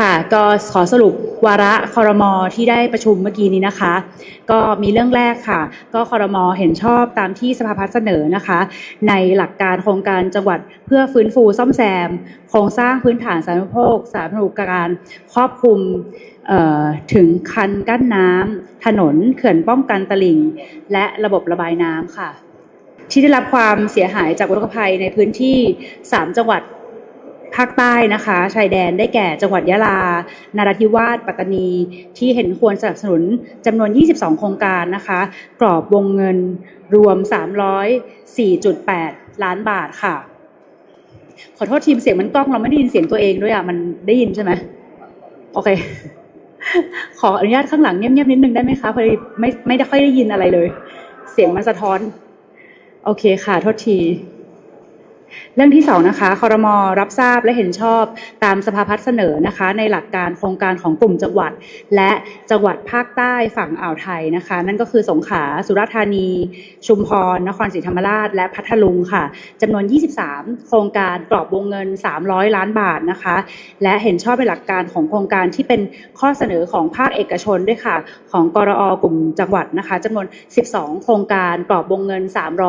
ค่ะก็ขอสรุปวาระคอรมอที่ได้ประชุมเมื่อกี้นี้นะคะ ก็มีเรื่องแรกค่ะ ก็คอรมอเห็นชอบตามที่สภาพัฒน์เสนอนะคะ ในหลักการโครงการจังหวัดเพื่อฟื้นฟูซ่อมแซม โครงสร้างพื้นฐานสาธารณูปโภคสาธารณูปการครอบคลุมถึงคันกั้นน้ำถนนเขื่อนป้องกันตลิ่ง และระบบระบายน้ำค่ะ ที่ได้รับความเสียหายจากอุทกภัยในพื้นที่ 3 จังหวัด ภาคใต้นะคะชายแดนได้แก่จังหวัดยะลา นาราธิวาสปัตตานี ที่เห็นควรสนับสนุนจำนวน 22 โครงการนะคะ กรอบวงเงินรวม 304.8 ล้านบาทค่ะ ขอโทษทีมเสียงมันกล้องเราไม่ได้ยินเสียงตัวเองด้วยอะ มันได้ยินใช่ไหมโอเค ขออนุญาตข้างหลังเงียบๆนิดนึงได้ไหมคะพอดีไม่ไม่ได้ค่อยได้ยินอะไรเลย เสียงมันสะท้อน โอเคค่ะ โทษที เรื่องที่สองนะคะคอรมอรับทราบและเห็นชอบตามสภาพัฒน์เสนอนะคะ ในหลักการโครงการของกลุ่มจังหวัด และจังหวัดภาคใต้ฝั่งอ่าวไทยนะคะ นั่นก็คือสงขลาสุราษฎร์ธานี ชุมพร นครศรีธรรมราช และพัทลุงค่ะจำนวน 23 โครงการกรอบวงเงิน 300 ล้านบาทนะคะ และเห็นชอบในหลักการของโครงการที่เป็นข้อเสนอของภาคเอกชนด้วยค่ะ ของกรอกลุ่มจังหวัดนะคะจำนวน 12 โครงการกรอบวงเงิน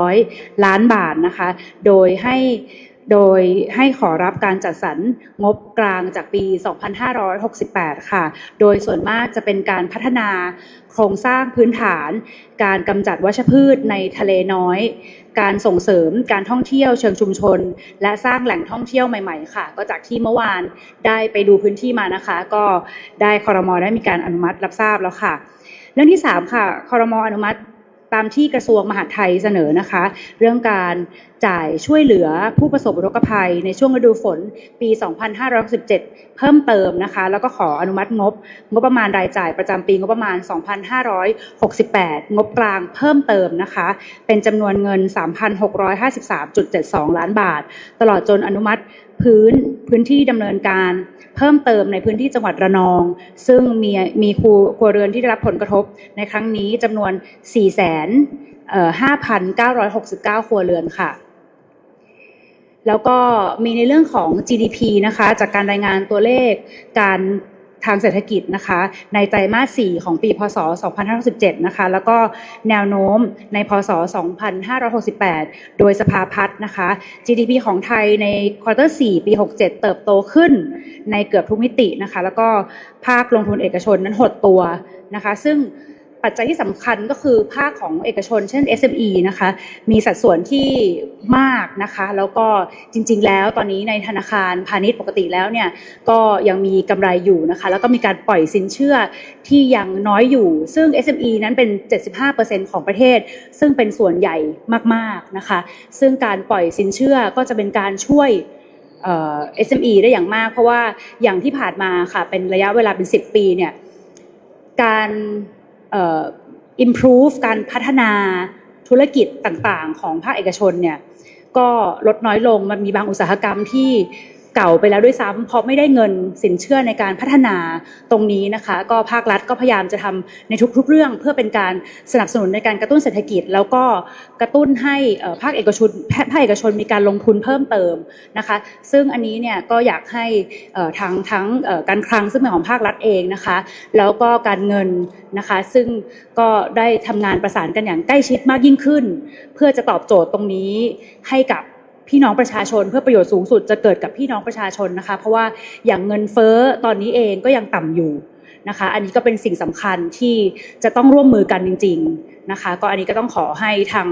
300 ล้านบาทนะคะ โดยให้โดยให้ขอรับการจัดสรรงบกลางจากปี 2568 ค่ะ โดยส่วนมากจะเป็นการพัฒนาโครงสร้างพื้นฐาน การกำจัดวัชพืชในทะเลน้อย การส่งเสริมการท่องเที่ยวเชิงชุมชน และสร้างแหล่งท่องเที่ยวใหม่ๆ ค่ะ ก็จากที่เมื่อวานได้ไปดูพื้นที่มานะคะ ก็ได้คอรมอได้มีการอนุมัติรับทราบแล้วค่ะ เรื่องที่ 3 ค่ะคอรมออนุมัติ ตามที่กระทรวงมหาดไทยเสนอนะคะ เรื่องการจ่ายช่วยเหลือผู้ประสบอุทกภัยในช่วงฤดูฝนปี 2567 เพิ่มเติมนะคะ แล้วก็ขออนุมัติงบ งบประมาณรายจ่ายประจำปีงบประมาณ 2568 งบกลางเพิ่มเติมนะคะ เป็นจำนวนเงิน 3,653.72 ล้านบาท ตลอดจนอนุมัติ พื้นพื้นที่ดำเนินการเพิ่มเติมในพื้นที่จังหวัดระนอง ซึ่งมีมีครัวครัวเรือนที่ได้รับผลกระทบในครั้งนี้จำนวน 45,969 ครัวเรือนค่ะ แล้วก็มีในเรื่องของ GDP นะคะ จากการรายงานตัวเลขการ ทางเศรษฐกิจนะคะในไตรมาส 4 ของปี พศ 2567นะคะแล้วก็แนวโน้มใน พศ 2568 โดยสภาพัฒน์นะคะ GDP ของไทยในควอเตอร์ 4 ปี 67 เติบโตขึ้นในเกือบทุกมิตินะคะแล้วก็ภาคลงทุนเอกชนนั้นหดตัวนะคะ ซึ่ง ปัจจัยที่สำคัญก็คือภาคของเอกชนเช่น SME นะคะ มีสัดส่วนที่มากนะคะ แล้วก็จริง ๆ แล้วตอนนี้ในธนาคารพาณิชย์ปกติแล้วเนี่ยก็ยังมีกำไรอยู่นะคะ แล้วก็มีการปล่อยสินเชื่อที่ยังน้อยอยู่ ซึ่ง SME นั้นเป็น 75%ของประเทศ ซึ่งเป็นส่วนใหญ่มากๆนะคะ ซึ่งการปล่อยสินเชื่อก็จะเป็นการช่วยเอ่อ SME ได้อย่างมาก เพราะว่าอย่างที่ผ่านมาค่ะเป็นระยะเวลาเป็น 10 ปีเนี่ยการ improve การพัฒนาธุรกิจต่างๆ ของภาคเอกชนเนี่ยก็ลดน้อยลงมันมีบางอุตสาหกรรมที่ เก่าไปแล้วด้วยซ้ำเพราะไม่ได้เงินสินเชื่อในการพัฒนาตรงนี้นะคะ ก็ภาครัฐก็พยายามจะทำในทุกๆเรื่อง เพื่อเป็นการสนับสนุนในการกระตุ้นเศรษฐกิจ แล้วก็กระตุ้นให้ภาคเอกชนภาคเอกชนมีการลงทุนเพิ่มเติมนะคะ ซึ่งอันนี้เนี่ยก็อยากให้ทั้งทั้งการคลังซึ่งเป็นของภาครัฐเองนะคะ แล้วก็การเงินนะคะ ซึ่งก็ได้ทำงานประสานกันอย่างใกล้ชิดมากยิ่งขึ้น เพื่อจะตอบโจทย์ตรงนี้ให้กับ พี่น้องประชาชนเพื่อประโยชน์สูงสุดจะเกิดกับพี่น้องประชาชนนะคะ เพราะว่าอย่างเงินเฟ้อตอนนี้เองก็ยังต่ำอยู่นะคะ อันนี้ก็เป็นสิ่งสำคัญที่จะต้องร่วมมือกันจริง ๆนะคะ ก็อันนี้ก็ต้องขอให้ทาง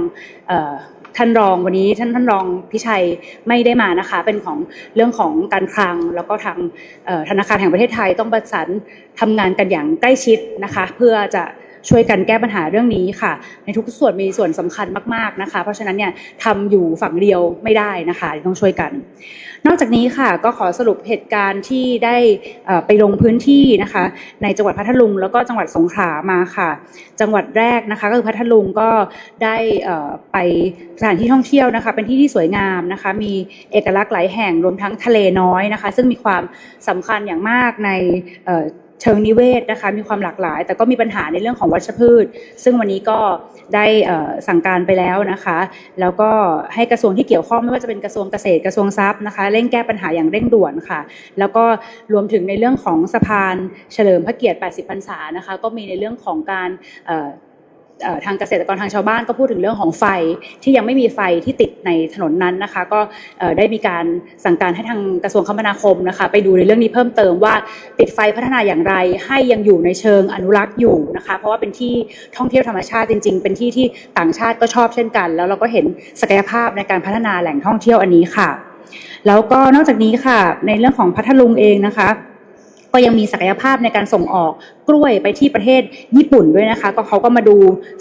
ท่านรองวันนี้ท่านท่านรองพิชัยไม่ได้มานะคะ เป็นของเรื่องของการคลัง แล้วก็ทางธนาคารแห่งประเทศไทยต้องประสานทำงานกันอย่างใกล้ชิดนะคะ เพื่อจะ ช่วยกันแก้ปัญหาเรื่องนี้ค่ะ ในทุกส่วนมีส่วนสำคัญมากๆนะคะ เพราะฉะนั้นเนี่ยทำอยู่ฝั่งเดียวไม่ได้นะคะต้องช่วยกัน นอกจากนี้ค่ะก็ขอสรุปเหตุการณ์ที่ได้ไปลงพื้นที่นะคะ ในจังหวัดพัทลุงแล้วก็จังหวัดสงขลามาค่ะ จังหวัดแรกนะคะก็คือพัทลุงก็ได้ไปสถานที่ท่องเที่ยวนะคะ เป็นที่ที่สวยงามนะคะ มีเอกลักษณ์หลายแห่งรวมทั้งทะเลน้อยนะคะ ซึ่งมีความสำคัญอย่างมากใน เชิงนิเวศนะคะมีความหลากหลาย แต่ก็มีปัญหาในเรื่องของวัชพืช ซึ่งวันนี้ก็ได้สั่งการไปแล้วนะคะ แล้วก็ให้กระทรวงที่เกี่ยวข้องไม่ว่าจะเป็นกระทรวงเกษตรกระทรวงทรัพย์นะคะเร่งแก้ปัญหาอย่างเร่งด่วนค่ะ แล้วก็รวมถึงในเรื่องของสะพานเฉลิมพระเกียรติ 80 พรรษานะคะก็มีในเรื่องของการ ทางเกษตรกรทางชาวบ้านก็พูดถึงเรื่องของไฟที่ยังไม่มีไฟที่ติดในถนนนั้นนะคะ ก็ได้มีการสั่งการให้ทางกระทรวงคมนาคมนะคะ ไปดูในเรื่องนี้เพิ่มเติมว่าติดไฟพัฒนาอย่างไร ให้ยังอยู่ในเชิงอนุรักษ์อยู่นะคะ เพราะว่าเป็นที่ท่องเที่ยวธรรมชาติจริง ๆ เป็นที่ที่ต่างชาติก็ชอบเช่นกัน แล้วเราก็เห็นศักยภาพในการพัฒนาแหล่งท่องเที่ยวอันนี้ค่ะ แล้วก็นอกจากนี้ค่ะ ในเรื่องของพัทลุงเองนะคะ ก็ยังมีศักยภาพในการส่งออกกล้วยไปที่ประเทศญี่ปุ่นด้วยนะคะ ก็เขาก็มาดู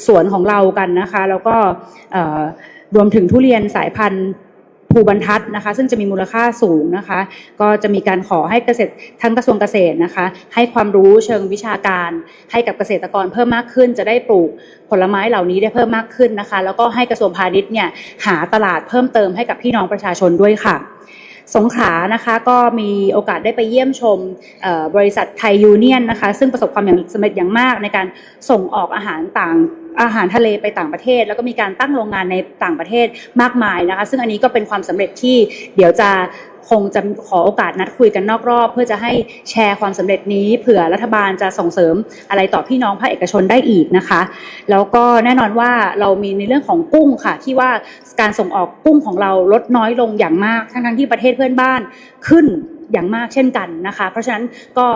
สวนของเรากันนะคะ แล้วก็รวมถึงทุเรียนสายพันธุ์ภูบรรทัดนะคะ ซึ่งจะมีมูลค่าสูงนะคะ ก็จะมีการขอให้เกษตรทั้งกระทรวงเกษตรนะคะ ให้ความรู้เชิงวิชาการ ให้กับเกษตรกรเพิ่มมากขึ้น จะได้ปลูกผลไม้เหล่านี้ได้เพิ่มมากขึ้นนะคะ แล้วก็ให้กระทรวงพาณิชย์เนี่ยหาตลาดเพิ่มเติมให้กับพี่น้องประชาชนด้วยค่ะ สงขลานะคะก็มีโอกาสได้ไปเยี่ยมชมบริษัทไทยยูเนียนนะคะซึ่งประสบความสำเร็จอย่างมากในการส่งออกอาหารต่าง อาหารทะเลไปต่างประเทศ แล้วก็มีการตั้งโรงงานในต่างประเทศมากมายนะคะ ซึ่งอันนี้ก็เป็นความสำเร็จที่เดี๋ยวจะคงจะขอโอกาสนัดคุยกันนอกรอบ เพื่อจะให้แชร์ความสำเร็จนี้เผื่อรัฐบาลจะส่งเสริมอะไรต่อพี่น้องภาคเอกชนได้อีกนะคะ แล้วก็แน่นอนว่าเรามีในเรื่องของกุ้งค่ะ ที่ว่าการส่งออกกุ้งของเราลดน้อยลงอย่างมากทั้งๆที่ประเทศเพื่อนบ้านขึ้นอย่างมากเช่นกันนะคะ เพราะฉะนั้นก็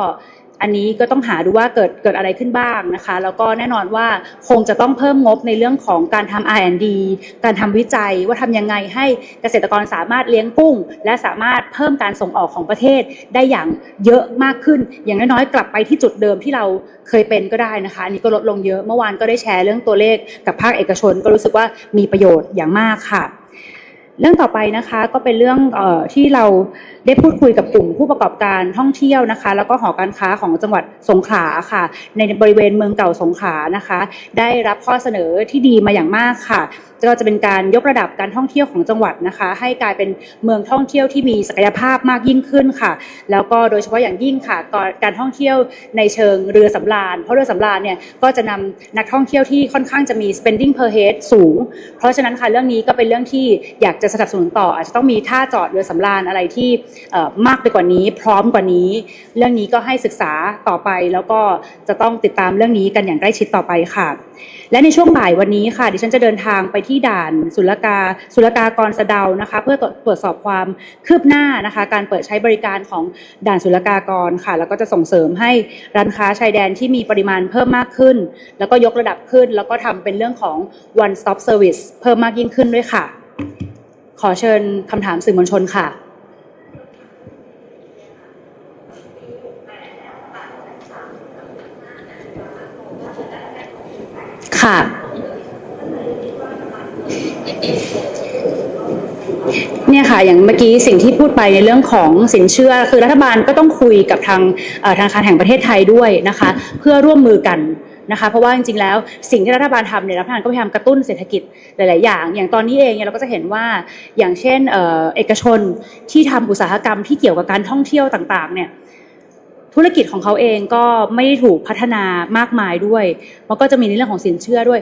อันนี้ก็ต้องหาดูว่าเกิดเกิดอะไรขึ้นบ้างนะคะ แล้วก็แน่นอนว่าคงจะต้องเพิ่มงบในเรื่องของการทำ R&D การทำวิจัยว่าทำยังไงให้เกษตรกรสามารถเลี้ยงกุ้ง และสามารถเพิ่มการส่งออกของประเทศได้อย่างเยอะมากขึ้น อย่างน้อยๆกลับไปที่จุดเดิมที่เราเคยเป็นก็ได้นะคะอันนี้ก็ลดลงเยอะเมื่อวานก็ได้แชร์เรื่องตัวเลขกับภาคเอกชน ก็รู้สึกว่ามีประโยชน์อย่างมากค่ะ เรื่องต่อไปนะคะก็เป็นเรื่องออที่เราได้พูดคุยกับกลุ่มผู้ประกอบการท่องเที่ยวนะคะ แล้วก็หอการค้าของจังหวัดสงขลาค่ะ ในบริเวณเมืองเก่าสงขลานะคะ ได้รับข้อเสนอที่ดีมาอย่างมากค่ะก็จะเป็นการยกระดับการท่องเที่ยวของจังหวัดนะคะ ให้กลายเป็นเมืองท่องเที่ยวที่มีศักยภาพมากยิ่งขึ้นค่ะ แล้วก็โดยเฉพาะอย่างยิ่งค่ะการท่องเที่ยวในเชิงเรือสำราญเพราะเรือสำราญเนี่ยก็จะนำนักท่องเที่ยวที่ค่อนข้างจะมี spending per head สูง เพราะฉะนั้นค่ะเรื่องนี้ก็เป็นเรื่องที่อยากจะสนับสนุนต่ออาจจะต้องมีท่าจอดเรือสำราญอะไรที่มากไปกว่านี้ พร้อมกว่านี้ เรื่องนี้ก็ให้ศึกษาต่อไปแล้วก็จะต้องติดตามเรื่องนี้กันอย่างใกล้ชิดต่อไปค่ะ และในช่วงบ่ายวันนี้ค่ะ ดิฉันจะเดินทางไปที่ด่านศุลกาศุลกากรสะเดานะคะ เพื่อตรวจสอบความคืบหน้านะคะ การเปิดใช้บริการของด่านศุลกากรค่ะ แล้วก็จะส่งเสริมให้ร้านค้าชายแดนที่มีปริมาณเพิ่มมากขึ้น แล้วก็ยกระดับขึ้น แล้วก็ทำเป็นเรื่องของ one stop service เพิ่มมากยิ่งขึ้นด้วยค่ะ ขอเชิญคำถามสื่อมวลชนค่ะ ค่ะ เนี่ยค่ะ อย่างเมื่อกี้สิ่งที่พูดไปในเรื่องของสินเชื่อ คือรัฐบาลก็ต้องคุยกับทางธนาคารแห่งประเทศไทยด้วยนะคะ เพื่อร่วมมือกันนะคะเพราะว่าจริงๆแล้วสิ่งที่รัฐบาลทำเนี่ยรัฐบาลก็พยายามกระตุ้นเศรษฐกิจหลายๆอย่าง อย่างตอนนี้เองเนี่ยเราก็จะเห็นว่าอย่างเช่นเอ่อเอกชนที่ทำอุตสาหกรรมที่เกี่ยวกับการท่องเที่ยวต่างๆเนี่ย ธุรกิจของเขาเองก็ไม่ได้ถูกพัฒนามากมายด้วยมันก็จะมีในเรื่องของสินเชื่อด้วย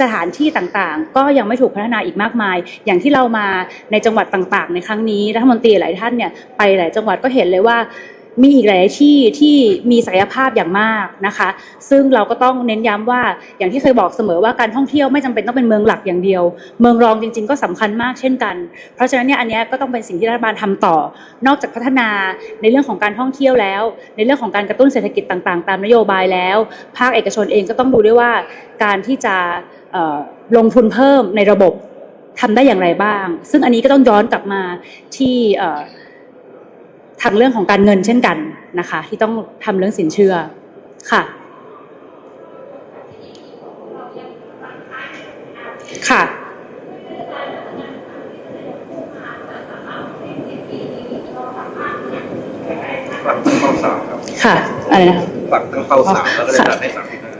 สถานที่ต่างๆ ก็ยังไม่ถูกพัฒนาอีกมากมาย อย่างที่เรามาในจังหวัดต่างๆ ในครั้งนี้รัฐมนตรีหลายท่านเนี่ยไปหลายจังหวัดก็เห็นเลยว่า มีอีกหลายที่ที่มีศักยภาพอย่างมากนะคะ ซึ่งเราก็ต้องเน้นย้ำว่าอย่างที่เคยบอกเสมอว่าการท่องเที่ยวไม่จำเป็นต้องเป็นเมืองหลักอย่างเดียว เมืองรองจริง ๆ ก็สำคัญมากเช่นกัน เพราะฉะนั้นเนี่ยอันนี้ก็ต้องเป็นสิ่งที่รัฐบาลทำต่อ นอกจากพัฒนาในเรื่องของการท่องเที่ยวแล้ว ในเรื่องของการกระตุ้นเศรษฐกิจต่างๆ ตามนโยบายแล้ว ภาคเอกชนเองก็ต้องดูด้วยว่า การที่จะลงทุนเพิ่มในระบบทำได้อย่างไรบ้าง ซึ่งอันนี้ก็ต้องย้อนกลับมาที่ ทางเรื่องของการเงินเช่นกันนะคะ ที่ต้องทำเรื่องสินเชื่อค่ะค่ะฝั่งตั้งเป้าสามครับค่ะอะไรนะคะฝั่งตั้งเป้าสามแล้วก็เลยค่ะจัดให้สามสิบห้า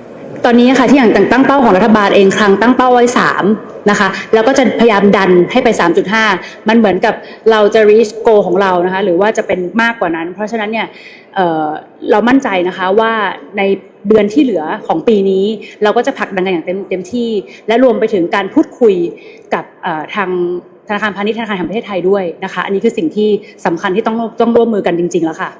ตอนนี้ค่ะที่อย่างตั้งเป้าของรัฐบาลเองครั้งตั้งเป้าไว้สาม นะคะแล้วก็จะพยายามดันให้ไป 3.5 มันเหมือนกับเราจะ reach goal ของเรานะคะหรือว่าจะเป็นมากกว่านั้น เพราะฉะนั้นเนี่ยเเรามั่นใจนะคะว่าในเดือนที่เหลือของปีนี้ เราก็จะผลักดันกันอย่างเต็มเต็มที่ และรวมไปถึงการพูดคุยกับทางธนาคารพาณิชย์ธนาคารแห่งประเทศไทยด้วยนะคะ อันนี้คือสิ่งที่สำคัญที่ต้องต้องร่วมมือกันจริง ๆ แล้วค่ะ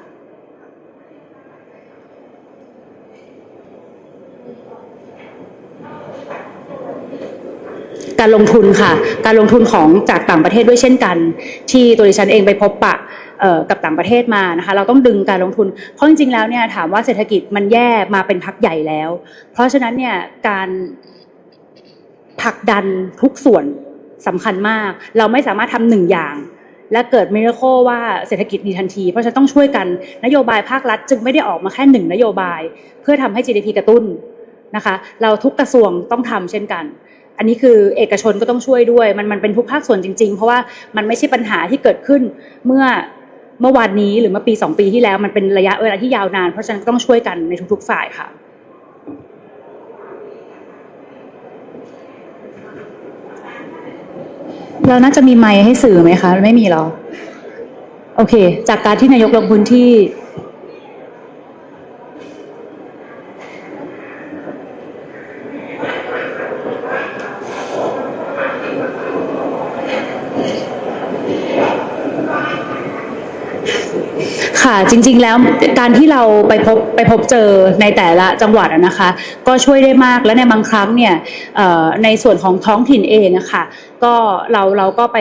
การลงทุนค่ะ การลงทุนของจากต่างประเทศด้วยเช่นกัน ที่ตัวดิฉันเองไปพบปะกับต่างประเทศมานะคะ เราต้องดึงการลงทุน เพราะจริงๆแล้วเนี่ยถามว่าเศรษฐกิจมันแย่มาเป็นพักใหญ่แล้ว เพราะฉะนั้นเนี่ยการผลักดันทุกส่วนสำคัญมาก เราไม่สามารถทำหนึ่งอย่างและเกิดมิราโคว่าเศรษฐกิจดีทันที เพราะฉะนั้นต้องช่วยกันนโยบายภาครัฐจึงไม่ได้ออกมาแค่หนึ่งนโยบาย เพื่อทำให้ GDP กระตุ้นนะคะ เราทุกกระทรวงต้องทำเช่นกัน อันนี้คือเอกชนก็ต้องช่วยด้วย มันมันเป็นทุกภาคส่วนจริง ๆ เพราะว่ามันไม่ใช่ปัญหาที่เกิดขึ้นเมื่อเมื่อวานนี้หรือเมื่อปีสองปีที่แล้ว มันเป็นระยะเวลาที่ยาวนาน เพราะฉะนั้นต้องช่วยกันในทุกๆฝ่ายค่ะ เราน่าจะมีไมค์ให้สื่อไหมคะ ไม่มีหรอ โอเค จากการที่นายกลงพื้นที่ ค่ะ จริง ๆ แล้วการที่เราไปพบไปพบเจอในแต่ละจังหวัดนะคะ ก็ช่วยได้มากและในบางครั้งเนี่ยในส่วนของท้องถิ่นเองอะคะก็เราเราก็ไป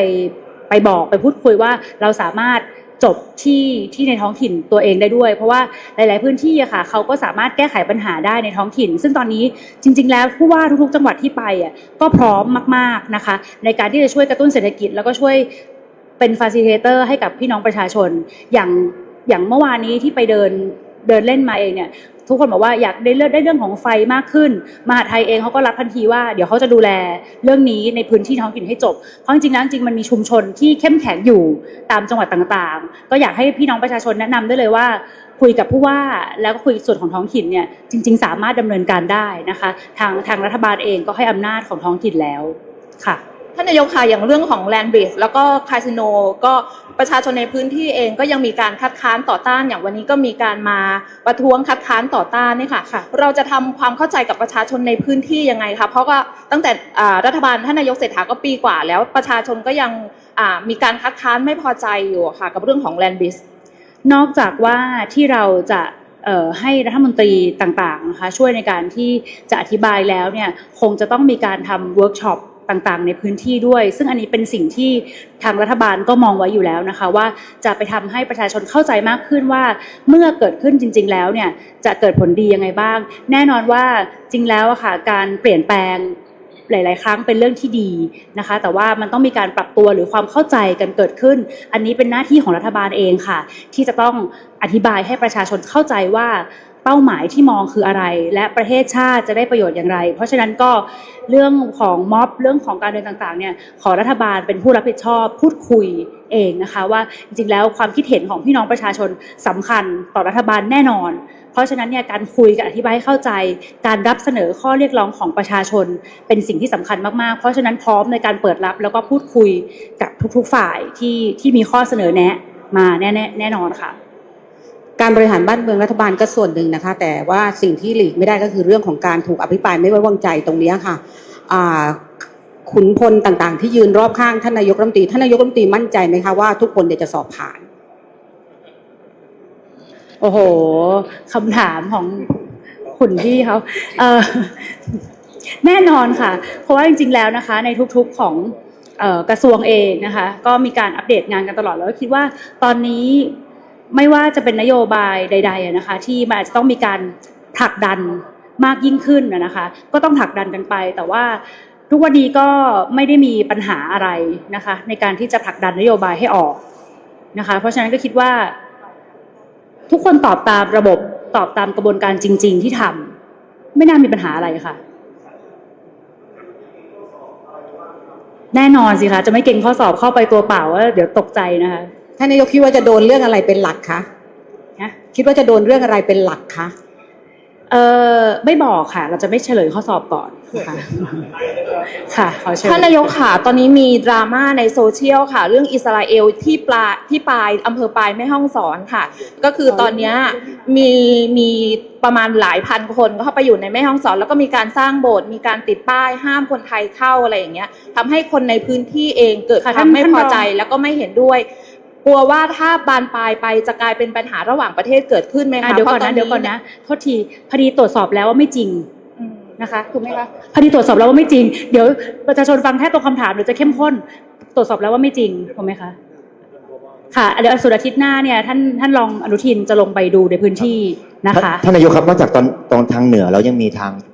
ไปบอกไปพูดคุยว่าเราสามารถจบที่ที่ในท้องถิ่นตัวเองได้ด้วย เพราะว่าหลาย ๆ พื้นที่อะค่ะเขาก็สามารถแก้ไขปัญหาได้ในท้องถิ่น ซึ่งตอนนี้จริง ๆ แล้วผู้ว่าทุก ๆ จังหวัดที่ไปอะก็พร้อมมาก ๆ นะคะ ในการที่จะช่วยกระตุ้นเศรษฐกิจแล้วก็ช่วยเป็นฟาซิลิเตอร์ให้กับพี่น้องประชาชนอย่าง อย่างเมื่อวานนี้ที่ไปเดินเดินเล่นมาเองเนี่ย ทุกคนบอกว่าอยากได้เรื่องได้เรื่องของไฟมากขึ้น มหาไทยเองเขาก็รับทันทีว่าเดี๋ยวเขาจะดูแลเรื่องนี้ในพื้นที่ท้องถิ่นให้จบ เพราะจริงๆแล้วจริงมันมีชุมชนที่เข้มแข็งอยู่ตามจังหวัดต่างๆ ก็อยากให้พี่น้องประชาชนแนะนำได้เลยว่า คุยกับผู้ว่าแล้วก็คุยส่วนของท้องถิ่นเนี่ยจริง ๆ สามารถดำเนินการได้นะคะ ทางทางรัฐบาลเองก็ให้อำนาจของท้องถิ่นแล้วค่ะ ท่านนายกค่ะอย่างเรื่องของแลนด์บริดจ์แล้วก็คาสิโนก็ประชาชนในพื้นที่เองก็ยังมีการคัดค้านต่อต้านอย่างวันนี้ก็มีการมาประท้วงคัดค้านต่อต้านนี่ค่ะคะเราจะทำความเข้าใจกับประชาชนในพื้นที่ยังไงคะเพราะว่าตั้งแต่รัฐบาลท่านนายกเศรษฐาก็ปีกว่า แล้วประชาชนก็ยังมีการคัดค้านไม่พอใจอยู่ค่ะ กับเรื่องของแลนด์บริดจ์นอกจากว่าที่เราจะให้รัฐมนตรีต่างๆนะคะช่วยในการที่จะอธิบายแล้วเนี่ยคงจะต้องมีการทำเวิร์กช็อป ต่างๆ ในพื้นที่ด้วย ซึ่งอันนี้เป็นสิ่งที่ทางรัฐบาลก็มองไว้อยู่แล้วนะคะ ว่าจะไปทำให้ประชาชนเข้าใจมากขึ้นว่า เมื่อเกิดขึ้นจริง ๆ แล้วเนี่ยจะเกิดผลดียังไงบ้าง แน่นอนว่าจริงแล้วอะค่ะการเปลี่ยนแปลงหลาย ๆ ครั้งเป็นเรื่องที่ดีนะคะ แต่ว่ามันต้องมีการปรับตัวหรือความเข้าใจกันเกิดขึ้น อันนี้เป็นหน้าที่ของรัฐบาลเองค่ะ ที่จะต้องอธิบายให้ประชาชนเข้าใจว่า เป้าหมายที่มองคืออะไร และประเทศชาติจะได้ประโยชน์อย่างไร เพราะฉะนั้นก็เรื่องของม็อบเรื่องของการเดินต่างๆเนี่ยขอรัฐบาลเป็นผู้รับผิดชอบพูดคุยเองนะคะว่าจริงๆแล้วความคิดเห็นของพี่น้องประชาชนสำคัญต่อรัฐบาลแน่นอน เพราะฉะนั้นเนี่ยการคุยการอธิบายให้เข้าใจ การรับเสนอข้อเรียกร้องของประชาชน เป็นสิ่งที่สำคัญมากๆ เพราะฉะนั้นพร้อมในการเปิดรับแล้วก็พูดคุยกับทุกๆฝ่ายที่ที่มีข้อเสนอแนะมาแน่ๆแน่นอนค่ะ การบริหารบ้านเมืองรัฐบาลก็ส่วนหนึ่งนะคะ แต่ว่าสิ่งที่หลีกไม่ได้ก็คือเรื่องของการถูกอภิปรายไม่ไว้วางใจตรงนี้ค่ะขุนพลต่างๆ ที่ยืนรอบข้างท่านนายกรัฐมนตรีท่านนายกรัฐมนตรีมั่นใจไหมคะว่าทุกคนเนี่ยจะสอบผ่าน โอ้โหคำถามของคุณพี่เขาเออแน่นอนค่ะ เพราะว่าจริงๆแล้วนะคะ ในทุกๆของออกระทรวงเองนะคะ ก็มีการอัปเดตงานกันตลอดแล้วคิดว่าตอนนี้ ไม่ว่าจะเป็นนโยบายใดๆนะคะที่มันอาจจะต้องมีการผลักดันมากยิ่งขึ้นนะคะ ก็ต้องผลักดันกันไป แต่ว่าทุกวันนี้ก็ไม่ได้มีปัญหาอะไรนะคะ ในการที่จะผลักดันนโยบายให้ออกนะคะ เพราะฉะนั้นก็คิดว่า ทุกคนตอบตามระบบตอบตามกระบวนการจริง ๆ ที่ทำไม่น่ามีปัญหาอะไรค่ะ แน่นอนสิคะจะไม่เก่งข้อสอบเข้าไปตัวเปล่าว่าเดี๋ยวตกใจนะคะ ท่านนายกคิดว่าจะโดนเรื่องอะไรเป็นหลักคะนะคิดว่าจะโดนเรื่องอะไรเป็นหลักคะเออไม่บอกค่ะ เราจะไม่เฉลยข้อสอบก่อนนะคะค่ะขอเชิญท่านนายกค่ะตอนนี้มีดราม่าในโซเชียลค่ะ เรื่องอิสราเอลที่ปลาที่ปลายอำเภอปลายแม่ห้องสอนค่ะ ก็คือตอนเนี้ยมีมีประมาณหลายพันคนเข้าไปอยู่ในแม่ห้องสอน แล้วก็มีการสร้างโบสถ์มีการติดป้ายห้ามคนไทยเข้าอะไรอย่างเงี้ยทำให้คนในพื้นที่เองเกิดค่ะควาท่ามนไม่ท่านพอรองใจแล้วก็ไม่เห็นด้วย กลัวว่าถ้าบานปลายไปจะกลายเป็นปัญหาระหว่างประเทศเกิดขึ้นไหมอะคะเดี๋ยวก่อนพรานะเดี๋ยวก่อนนะโทษทีพอดีตรวจสอบแล้วว่าไม่จริงอืมนะคะถูกไหมคะพอดีตรวจสอบแล้วว่าไม่จริง เดี๋ยวประชาชนฟังแค่ตรงคำถามเดี๋ยวจะเข้มข้น ตรวจสอบแล้วว่าไม่จริงถูกไหมคะค่ะเดี๋ยวสุดอาทิตย์หน้าเนี่ยท่านท่านรองอนุทินจะลงไปดูในพื้นที่นะคะท่านท่านนายกครับนอกจากตอนตอนทางเหนือแล้วยังมีทางเอ่อ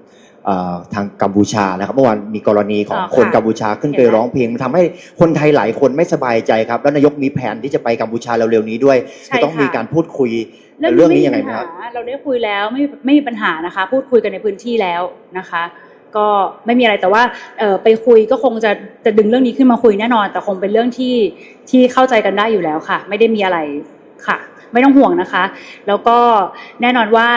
ทางกัมพูชานะครับเมื่อวานมีกรณีของอ๋อค่ะคนกัมพูชาขึ้นไปเห็นไหม ร้องเพลงมันทำให้คนไทยหลายคนไม่สบายใจครับแล้วนายกมีแผนที่จะไปกัมพูชาเร็วๆนี้ด้วยใช่จะต้องค่ะมีการพูดคุยเรื่องนี้ยังไงบ้างครับม่มีปัญหาเราได้คุยแล้วไม่ไม่มีปัญหานะคะ พูดคุยกันในพื้นที่แล้วนะคะ ก็ไม่มีอะไรแต่ว่าเอ่อไปคุยก็คงจะจะดึงเรื่องนี้ขึ้นมาคุยแน่นอน แต่คงเป็นเรื่องที่ที่เข้าใจกันได้อยู่แล้วค่ะ ไม่ได้มีอะไรค่ะ ไม่ต้องห่วงนะคะ แล้วก็แน่นอนว่า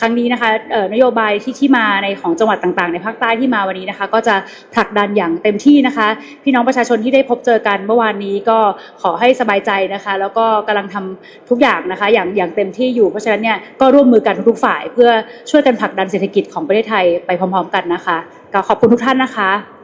ครั้งนี้นะคะนโยบายที่ที่มาในของจังหวัดต่างๆ ในภาคใต้ที่มาวันนี้นะคะ ก็จะผลักดันอย่างเต็มที่นะคะ พี่น้องประชาชนที่ได้พบเจอกันเมื่อวานนี้ก็ขอให้สบายใจนะคะ แล้วก็กำลังทำทุกอย่างนะคะ อย่างอย่างเต็มที่อยู่เพราะฉะนั้นเนี่ยก็ร่วมมือกันทุกฝ่าย เพื่อช่วยกันผลักดันเศรษฐกิจของประเทศไทยไปพร้อม ๆ กันนะคะก็ขอบคุณทุกท่านนะคะ